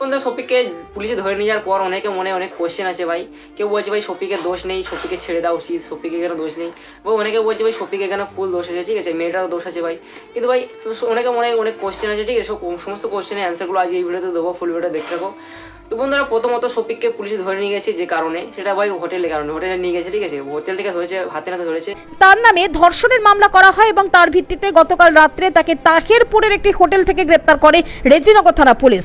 বন্ধু শফিককে পুলিশে ধরে নিয়ে যাওয়ার পর অনেকে মনে অনেক কোয়েশ্চেন আছে ভাই। কেউ বলছে, ভাই শফিকের দোষ নেই শফিকে ছেড়ে দেওয়া উচিত শফিকে কেন দোষ নেই? বা অনেকে বলছে, ভাই শফিকে কেন ফুল দোষ আছে? ঠিক আছে, মেয়েটারও দোষ আছে ভাই। কিন্তু ভাই, অনেকে মনে হয় অনেক কোয়েশ্চেন আছে ঠিক আছে সমস্ত কোয়েশ্চেনের অ্যান্সারগুলো আজ এই ভিডিওতে দেবো ফুল ভিডিও দেখতে থাকো। তো বন্ধুরা প্রথমত শফিককে পুলিশে ধরে নিয়ে গেছে যে কারণে সেটা ভাই হোটেলের কারণে। হোটেলে নিয়ে গেছে ঠিক আছে? হোটেল থেকে ধরেছে হাতে নাতে ধরেছে। তার নামে ধর্ষণের মামলা করা হয় এবং তার ভিত্তিতে গতকাল রাত্রে তাকে তাহেরপুরের একটি হোটেল থেকে গ্রেপ্তার করে রেজিনগর থানা পুলিশ।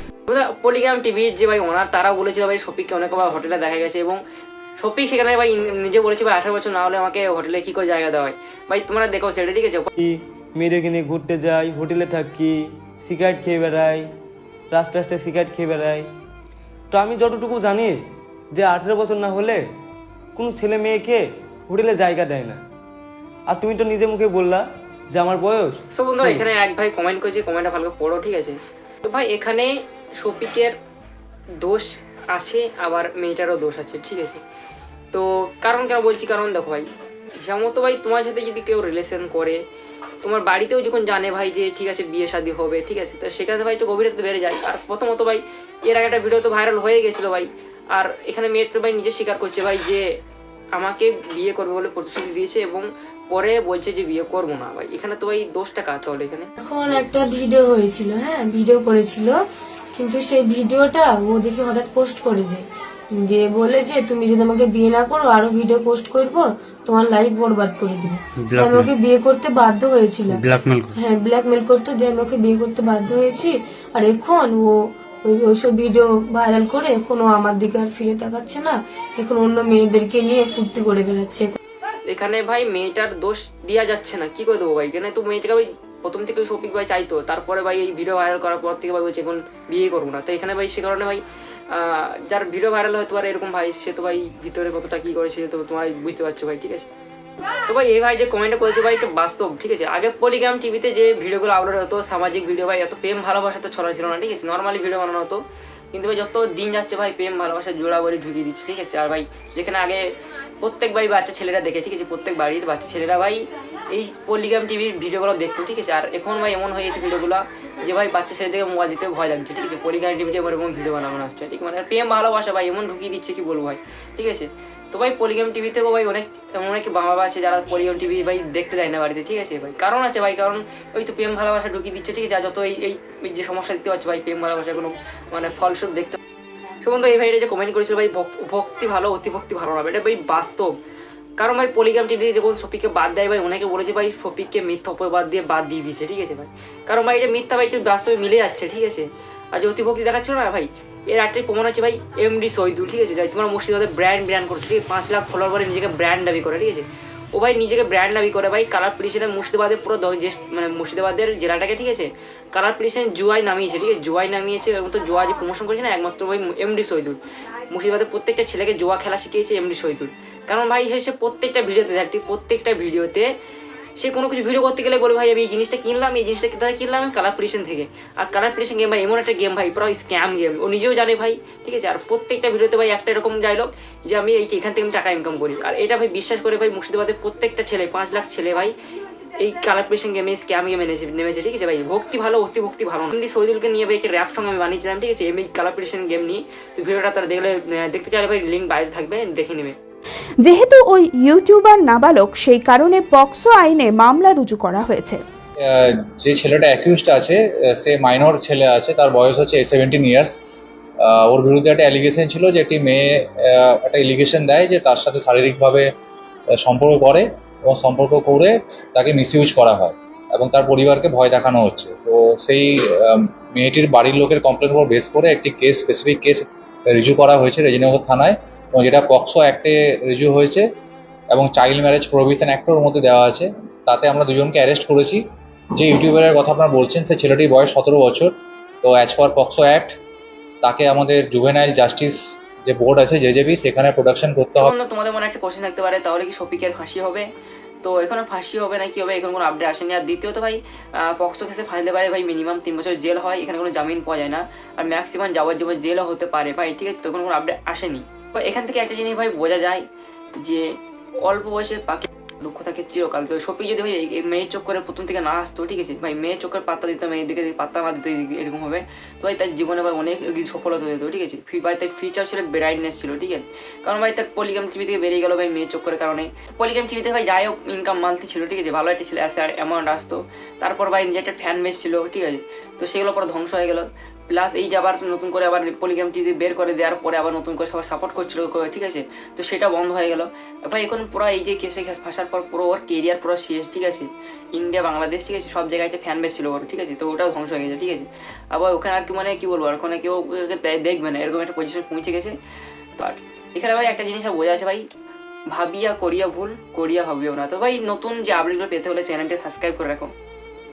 পলিগ্রাম টিভির যে ভাই ওনার তারা বলেছিল ভাই শফিককে অনেকবার হোটেলে দেখা গেছে এবং শফিক সেখানে ভাই নিজে বলেছে ভাই আঠারো বছর না হলে আমাকে হোটেলে কি করে জায়গা দেওয়া হয়? ভাই তোমরা দেখো সেটা ঠিক আছে? কি মেয়েদেরকে নিয়ে ঘুরতে যাই হোটেলে থাকি সিগারেট খেয়ে বেড়াই রাস্তা রাস্তায় সিগারেট খেয়ে বেড়াই। তো আমি যতটুকু জানি যে আঠেরো বছর না হলে কোনো ছেলে মেয়েকে হোটেলে জায়গা দেয় না। আর তুমি তো নিজে মুখে বললা যে আমার বয়স বন্ধুরা এখানে এক ভাই কমেন্ট করেছে কমেন্টটা ভালো করে পড়ো ঠিক আছে? তো ভাই এখানে শফিকের দোষ আছে আবার মেয়েটারও দোষ আছে ঠিক আছে? তো কারণ কেন বলছি? কারণ দেখো ভাই হিসাবমতো ভাই তোমার সাথে যদি কেউ রিলেশন করে তোমার বাড়িতেও যখন জানে ভাই যে ঠিক আছে বিয়ে শাদী হবে ঠিক আছে? তো সেখানে ভাই একটু গভীরতা বেড়ে যায়। আর প্রথমত ভাই এর আগে একটা ভিডিও তো ভাইরাল হয়ে গেছিল ভাই। আর এখানে মেয়ে তো ভাই নিজে স্বীকার করছে ভাই যে আমাকে বিয়ে করবে বলে প্রতিশ্রুতি দিয়েছে এবং পরে বলছে যে বিয়ে করব না ভাই। এখানে তো ভাই দোষটা কার তাহলে এখানে? এখন একটা ভিডিও হয়েছিল হ্যাঁ ভিডিও করেছিল। কিন্তু সেই ভিডিওটা ও দেখে হঠাৎ পোস্ট করে দেয়। দিয়ে বলে যে তুমি যদি আমাকে বিয়ে না করো আরও ভিডিও পোস্ট করব তোমার লাইফ বরবাদ করে দিবে। তো আমি ওকে বিয়ে করতে বাধ্য হয়েছিলাম। হ্যাঁ ব্ল্যাকমেল করতো দিয়ে আমি ওকে বিয়ে করতে বাধ্য হয়েছি। আর এখন ও ওই- ওইসব ভিডিও ভাইরাল করে এখনও আমার দিকে আর ফিরে তাকাচ্ছে না। এখন অন্য মেয়েদেরকে নিয়ে ফুর্তি করে বেড়াচ্ছে। এখানে ভাই মেয়েটার দোষ দেওয়া যাচ্ছে না। কি করে দেবো ভাই? এখানে তো মেয়েটাকে ভাই প্রথম থেকে শফিক ভাই চাইতো। তারপরে ভাই এই ভিডিও ভাইরাল করার পর থেকে ভাই বলছে, এখন বিয়ে করব না। তো এখানে ভাই সে কারণে ভাই যার ভিডিও ভাইরাল হতে পারে এরকম ভাই, সে তো ভাই ভিতরে কতটা কি করেছে তো তোমরা বুঝতে পারছ ভাই, ঠিক আছে? তো ভাই, এই ভাই যে কমেন্টটা করেছে ভাই এটা বাস্তব, ঠিক আছে? আগে পলিগ্রাম টিভিতে যে ভিডিওগুলো আপলোড হতো, সামাজিক ভিডিও, ভাই, এত প্রেম, ভালোবাসা তো ছড়া ছিল না, ঠিক আছে? নর্মালি ভিডিও বানানো হতো। কিন্তু ভাই, যত দিন যাচ্ছে ভাই, প্রেম, ভালোবাসা জোড়া জোড়াবড়ি ঢুকিয়ে দিচ্ছে, ঠিক আছে? আর ভাই, যেখানে আগে প্রত্যেক ভাই বাচ্চা ছেলেরা দেখে, ঠিক আছে? প্রত্যেক বাড়ির বাচ্চা ছেলেরা ভাই এই পলিগ্রাম টিভির ভিডিওগুলো দেখতো, ঠিক আছে? আর এখন ভাই এমন হয়ে গেছে ভিডিওগুলো যে ভাই বাচ্চা ছেলেদেরকে মোবাইল দিতে ভয় লাগছে, ঠিক আছে? পলিগ্রাম টিভিতে আমার এমন ভিডিও বানানো হচ্ছে, ঠিক মানে প্রেম, ভালোবাসা ভাই, এমন ঢুকিয়ে দিচ্ছে, কি বলব ভাই? ঠিক আছে? তো ভাই পলিগ্রাম টিভিতেও ভাই অনেক, এমন অনেক বাবা আছে যারা পলিগ্রাম টিভি ভাই দেখতে যায় না বাড়িতে, ঠিক আছে ভাই? কারণ আছে ভাই, কারণ ওই তো প্রেম, ভালোবাসা ঢুকিয়ে দিচ্ছে, ঠিক আছে? আর যত এই এই যে সমস্যা দেখতে পাচ্ছ ভাই, প্রেম, ভালোবাসা কোনো মানে ফলস্বরূপ দেখতে সে বন্ধু এই ভাইটা যে কমেন্ট করেছিল, ভাই, ভক্ত- ভালো, অতি ভক্তি ভালো না এটা ভাই বাস্তব। কারণ ভাই পলিগ্রাম টিভি যখন শফিককে বাদ দেয় ভাই, অনেকে বলেছে ভাই শফিককে মিথ্যা অপবাদ দিয়ে বাদ দিয়ে দিচ্ছে ঠিক আছে ভাই? কারণ ভাই এটা মিথ্যা ভাই একটু বাস্তবে মিলে যাচ্ছে, ঠিক আছে? আর যে অতিভক্তি দেখাচ্ছিল না ভাই, এর একটাই প্রমাণ হচ্ছে ভাই এমডি সৈদুল ঠিক আছে? যাই, তোমার মুর্শিদাবাদে ব্র্যান্ড ব্র্যান্ড করছে, ঠিক আছে? পাঁচ লাখ ফলোয়ার পরে নিজেকে ব্র্যান্ড দাবি করে, ঠিক আছে? ও ভাই নিজেকে ব্র্যান্ড দাবি করে ভাই কালার প্রিশনের মুর্শিদাবাদের পুরো মানে মুর্শিদাবাদের জেলাটাকে, ঠিক আছে? কালার প্রিশন জুয়াই নামিয়েছে, ঠিক আছে? জুয়াই নামিয়েছে এবং তো জুয়া যে প্রমোশন করেছে না, একমাত্র ভাই এমডি সৈদুল মুর্শিদাবাদের প্রত্যেকটা ছেলেকে জুয়া খেলা শিখিয়েছে এমডি সৈদুল কারণ ভাই, সে প্রত্যেকটা ভিডিওতে দেখতে প্রত্যেকটা ভিডিওতে সে কোনো কিছু ভিডিও করতে গেলে বলে, ভাই, আমি এই জিনিসটা কিনলাম, এই জিনিসটা কোথায় কিনলাম? আমি কালার থেকে। আর কালার প্রিশন গেম ভাই, এমন একটা গেম ভাই, পুরো স্ক্যাম গেম ও নিজেও জানে ভাই, ঠিক আছে? আর প্রত্যেকটা ভিডিওতে ভাই একটা এরকম ডায়লগ যে, আমি এই এখান থেকে আমি টাকা ইনকাম করি। আর এটা ভাই বিশ্বাস করে ভাই, মুর্শিদাবাদের প্রত্যেকটা ছেলে, পাঁচ লাখ ছেলে ভাই, এই কালার প্রেশন গেমে স্ক্যাম গেমে নেমেছে ঠিক আছে ভাই? ভক্তি ভালো অতি ভক্তি ভালো। এমনি সৈদুলকে নিয়ে ভাই একটা র্যাপ সঙ্গে আমি বানিয়েছিলাম, ঠিক আছে? এমনি কালার প্রেশন গেম নিয়ে। তো ভিডিওটা তারা দেখলে দেখতে চাইলে ভাই লিঙ্ক বাইরে থাকবে, দেখে নেবে। যেহেতু ওই ইউটিউবার নাবালক, সেই কারণে পক্সো আইনে মামলা রুজু করা হয়েছে। যে ছেলেটা অ্যাকিউজড আছে সে মাইনর ছেলে আছে, তার বয়স হচ্ছে সেভেন্টিন ইয়ার্স ওর বিরুদ্ধে একটা অ্যালিগেশন ছিল যে একটি মেয়ে একটা এলিগেশন দেয় যে তার সাথে শারীরিকভাবে সম্পর্ক করে এবং সম্পর্ক করে তাকে মিসইউজ করা হয় এবং তার পরিবারকে ভয় দেখানো হচ্ছে। তো সেই মেয়েটির বাড়ির লোকের কমপ্লেন উপর বেস করে একটি কেস স্পেসিফিক কেস রিজু করা হয়েছে রেজিনগর থানায়। এবং যেটা পক্সো অ্যাক্টে রিজু হয়েছে এবং চাইল্ড ম্যারেজ প্রভিশন অ্যাক্টের মধ্যে দেওয়া আছে, তাতে আমরা দুজনকে অ্যারেস্ট করেছি। যে ইউটিউবারের কথা আপনারা বলছেন, সে ছেলেটির বয়স সতেরো বছর। তো অ্যাজ পার পক্সো অ্যাক্ট তাকে আমাদের জুভেনাইল জাস্টিস যে বোর্ড আছে যে জেজেবি সেখানে প্রোডাকশন করতে হবে। তোমাদের মনে একটা কোশ্চেন থাকতে পারে, তাহলে কি শফিকের ফাঁসি হবে? তো এখানে ফাঁসি হবে না, কি হবে? এখন কোনো আপডেট আসেনি। আর দ্বিতীয়ত ভাই পক্সো কেসে ফাঁসতে পারে ভাই মিনিমাম তিন বছর জেল হয়, এখানে কোনো জামিন পাওয়া যায় না। আর ম্যাক্সিমাম যাবজ্জীবন জেলও হতে পারে। ভাই, ঠিক আছে তখন কোনো আপডেট আসেনি। তো এখান থেকে একটা জিনিস ভাই বোঝা যায় যে অল্প বয়সে পাখি দুঃখ থাকে চিরকাল। তো শফিক যদি ভাই এই- মেয়ের চক্করে প্রথম থেকে না আসতো, ঠিক আছে? ভাই মেয়ের চক্কর পাত্তা দিত মেয়ের দিকে পাত্তা না দিত এরকম হবে। তো ভাই তার জীবনে ভাই অনেক সফলতা হয়ে যেত, ঠিক আছে? ভাই তার ফিচার ছিল ব্রাইটনেস ছিল, ঠিক আছে? কারণ ভাই তার পলিগ্রাম টিভি থেকে বেরিয়ে গেল ভাই মেয়ের চক্করের কারণে। পলিগ্রাম টিভিতে ভাই যাই হোক ইনকাম মান্থলি ছিল, ঠিক আছে? ভালো একটা ছিল অ্যামাউন্ট আসতো। তারপর ভাই নিজে একটা ফ্যান বেস ছিল, ঠিক আছে? তো সেগুলো পরে ধ্বংস হয়ে গেল। প্লাস এই যে আবার নতুন করে আবার পলিগ্রাম টিভি বের করে দেওয়ার পরে আবার নতুন করে সবাই সাপোর্ট করছিল, ঠিক আছে? তো সেটা বন্ধ হয়ে গেল। ভাই, এখন পুরো এই যে কেসে ফাঁসার পর পুরো ওর কেরিয়ার পুরো শেষ, ঠিক আছে? ইন্ডিয়া বাংলাদেশ ঠিক আছে? সব জায়গায় ফ্যান বেস ছিল ওর, ঠিক আছে? তো ওটাও ধ্বংস হয়ে গেছে, ঠিক আছে? আবার ওখানে আর কি মানে কি বলব, আর ওখানে কেউ দেখবে না, এরকম একটা পজিশন পৌঁছে গেছে। বাট এখানে ভাই একটা জিনিস বোঝা আছে ভাই, ভাবিয়া করিয়া ভুল, করিয়া ভাবিও না। তো ভাই, নতুন যে আপডেটগুলো পেতে হলে চ্যানেলটা সাবস্ক্রাইব করে রাখো।